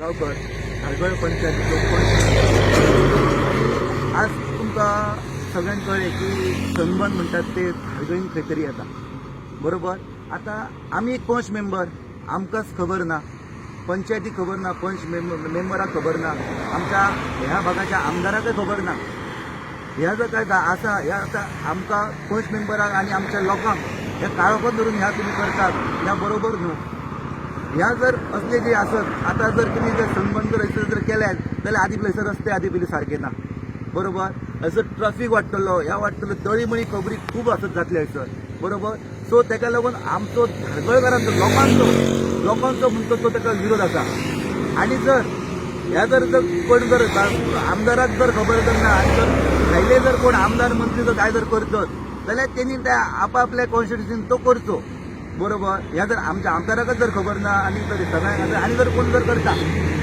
गांवकर धारगळ पंचायतीचो आज तुमकां सगळ्यांक कळ्ळें की सनबर्न म्हणटात ते हरगळीन खंय तरी येता बरोबर? आतां आमी एक पंच मेंबर आमकांच खबर ना. पंचायतीक खबर ना पंच मेंबराक खबर ना. आमच्या ह्या भागाच्या आमदाराकय खबर ना. ह्या जर काय आसा ह्या आतां आमकां पंच मेंबराक आनी आमच्या लोकांक हे काळोखोन धरून ह्या तुमी करतात ह्या बरोबर न्हू ह्या जर असले जे आसत आता जर तुम्ही जर संबंध रस्ते जर केल्यात जाल्यार आदी प्लेसर रस्ते आदी पयलीं सारके ना. बरोबर? हयसर ट्रॅफिक वाडटलो ह्या वाडटलो तळीमळी खबरी खूब आसत जातली हयसर बरोबर? सो तेका लागून आमचो धारगळकारांचो लोकांचो लोकांचो म्हणतो तो ताका विरोध आसा आनी जर ह्या जर जर कोण जर आमदाराक जर खबर जर ना आनी जर भायले जर कोण आमदार मंत्री जर काय जर करतत जाल्यार तेणी त्या आपापल्या कॉन्स्टिट्युशन तो करचो बरोबर? ह्या जर आमच्या आमदाराकच जर खबर ना आणि जर सगळ्यांक जर- आणि जर कोण जर करता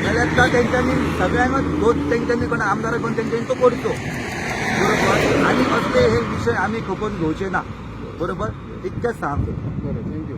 जाल्यार तो तेंच्यांनी सगळ्यांकच दोन तेंच्यांनी कोण आमदाराक कोण तेंच्यांनी तो करचो बरोबर? आणि असले हे विषय आम्ही खपोवन घेवचे ना. बरोबर? इतकेंच सांगतो. बरोबर थँक्यू